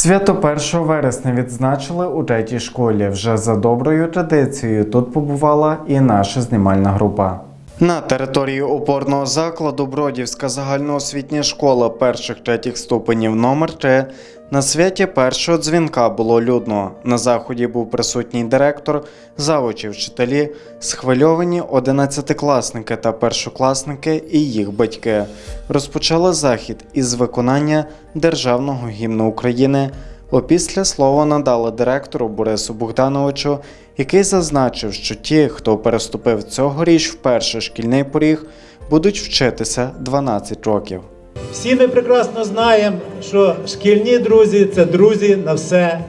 Свято 1 вересня відзначили у третій школі. Вже за доброю традицією тут побувала і наша знімальна група. На території опорного закладу Бродівська загальноосвітня школа перших третіх ступенів номер 3 на святі першого дзвінка було людно. На заході був присутній директор, завучі, вчителі, схвильовані одинадцятикласники та першокласники і їх батьки. Розпочали захід із виконання державного гімну України. Опісля слова надали директору Борису Богдановичу, який зазначив, що ті, хто переступив цьогоріч вперше шкільний поріг, будуть вчитися 12 років. Всі ми прекрасно знаємо, що шкільні друзі це друзі на все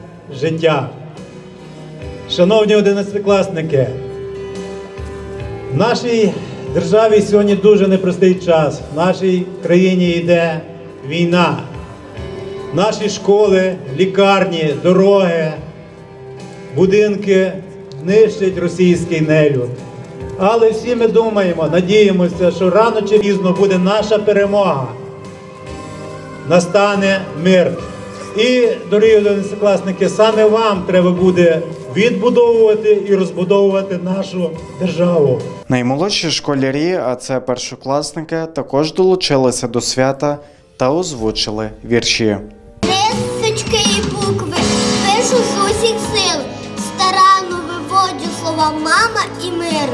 життя. Шановні одинадцятикласники, в нашій державі сьогодні дуже непростий час. В нашій країні йде війна. Наші школи, лікарні, дороги, будинки нищить російський нелюд. Але всі ми думаємо, надіємося, що рано чи пізно буде наша перемога настане мир. І, дорогі одинадцятикласники, саме вам треба буде відбудовувати і розбудовувати нашу державу. Наймолодші школярі, а це першокласники, також долучилися до свята та озвучили вірші. Рисочки і букви пишу з усіх сил, старанно виводжу слова мама і мир.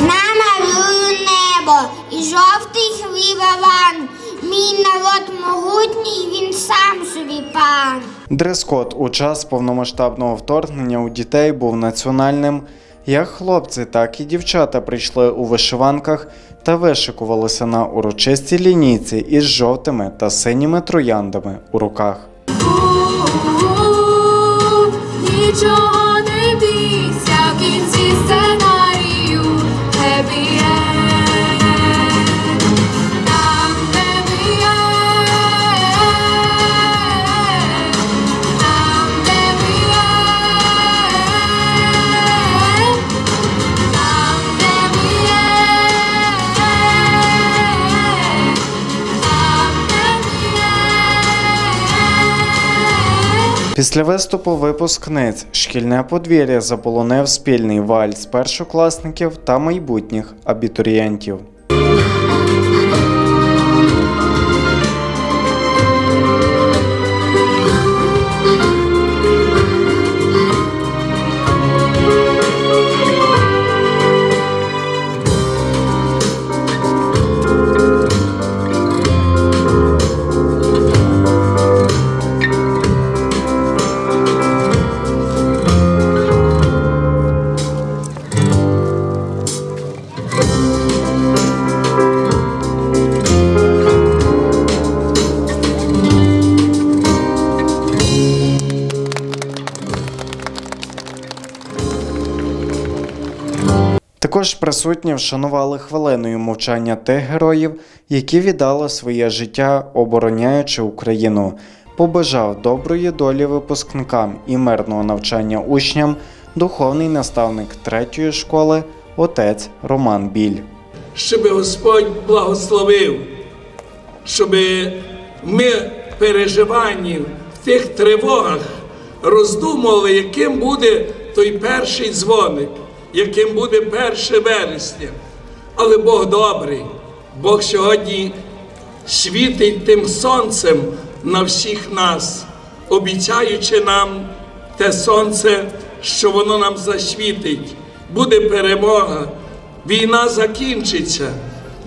Намалюю небо і жовтий хвіваван. Мій народ могутній, він сам собі пан. Дрес-код у час повномасштабного вторгнення у дітей був національним. Як хлопці, так і дівчата прийшли у вишиванках та вишикувалися на урочистій лінійці із жовтими та синіми трояндами у руках. Нічого Після виступу випускниць шкільне подвір'я заполонив спільний вальс першокласників та майбутніх абітурієнтів. Також присутні вшанували хвилиною мовчання тих героїв, які віддали своє життя, обороняючи Україну. Побажав доброї долі випускникам і мирного навчання учням духовний наставник третьої школи отець Роман Біль. щоб Господь благословив, щоб ми переживанні в тих тривогах роздумували, яким буде той перший дзвоник, яким буде 1 вересня. Але Бог добрий, Бог сьогодні світить тим сонцем на всіх нас, обіцяючи нам те сонце, що воно нам засвітить. Буде перемога, війна закінчиться,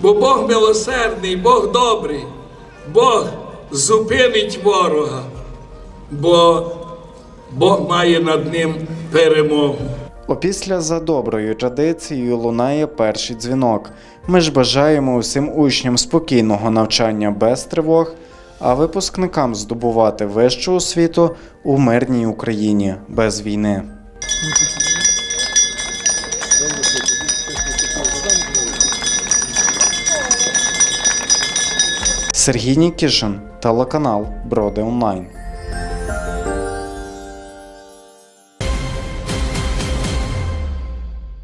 бо Бог милосердний, Бог добрий, Бог зупинить ворога, бо Бог має над ним перемогу. Опісля за доброю традицією лунає перший дзвінок. Ми ж бажаємо усім учням спокійного навчання без тривог, а випускникам здобувати вищу освіту у мирній Україні без війни. Сергій Нікішин, телеканал Броди Онлайн.